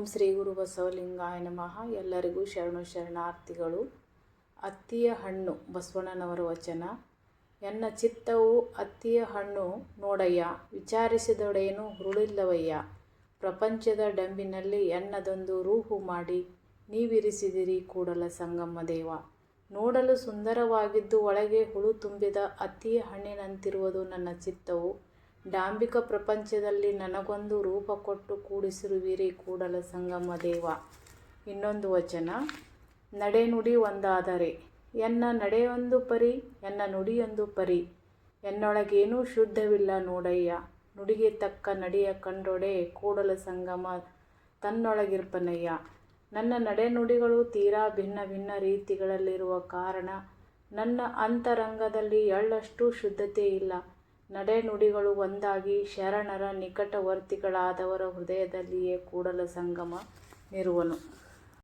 ಓಂ ಶ್ರೀ ಗುರು ಬಸವಲಿಂಗಾಯ ನಮಃ. ಎಲ್ಲರಿಗೂ ಶರಣು ಶರಣಾರ್ಥಿಗಳು. ಅತ್ತಿಯ ಹಣ್ಣು, ಬಸವಣ್ಣನವರ ವಚನ. ಎನ್ನ ಚಿತ್ತವು ಅತ್ತಿಯ ಹಣ್ಣು ನೋಡಯ್ಯ, ವಿಚಾರಿಸಿದೊಡೇನು ಹುರುಳಿಲ್ಲವಯ್ಯ. ಪ್ರಪಂಚದ ಡಂಬಿನಲ್ಲಿ ಎನ್ನದೊಂದು ರೂಹು ಮಾಡಿ ನೀವಿರಿಸಿದಿರಿ ಕೂಡಲ ಸಂಗಮ್ಮ ದೇವ. ನೋಡಲು ಸುಂದರವಾಗಿದ್ದು ಒಳಗೆ ಹುಳು ತುಂಬಿದ ಅತ್ತಿಯ ಹಣ್ಣಿನಂತಿರುವುದು ನನ್ನ ಚಿತ್ತವು. ಡಾಂಬಿಕ ಪ್ರಪಂಚದಲ್ಲಿ ನನಗೊಂದು ರೂಪ ಕೊಟ್ಟು ಕೂಡಿಸಿರುವಿರಿ ಕೂಡಲ ಸಂಗಮ ದೇವ. ಇನ್ನೊಂದು ವಚನ. ನಡೆನುಡಿ ಒಂದಾದರೆ, ಎನ್ನ ನಡೆಯೊಂದು ಪರಿ, ಎನ್ನ ನುಡಿಯೊಂದು ಪರಿ. ಎನ್ನೊಳಗೇನೂ ಶುದ್ಧವಿಲ್ಲ ನೋಡಯ್ಯ. ನುಡಿಗೆ ತಕ್ಕ ನಡೆಯ ಕಂಡೊಡೆ ಕೂಡಲ ಸಂಗಮ ತನ್ನೊಳಗಿರ್ಪನಯ್ಯ. ನನ್ನ ನಡೆನುಡಿಗಳು ತೀರಾ ಭಿನ್ನ ಭಿನ್ನ ರೀತಿಗಳಲ್ಲಿರುವ ಕಾರಣ ನನ್ನ ಅಂತರಂಗದಲ್ಲಿ ಎಳ್ಳಷ್ಟು ಶುದ್ಧತೆ ಇಲ್ಲ. ನಡೆನುಡಿಗಳು ಒಂದಾಗಿ ಶರಣರ ನಿಕಟವರ್ತಿಗಳಾದವರ ಹೃದಯದಲ್ಲಿಯೇ ಕೂಡಲ ಸಂಗಮ ನಿರುವನು.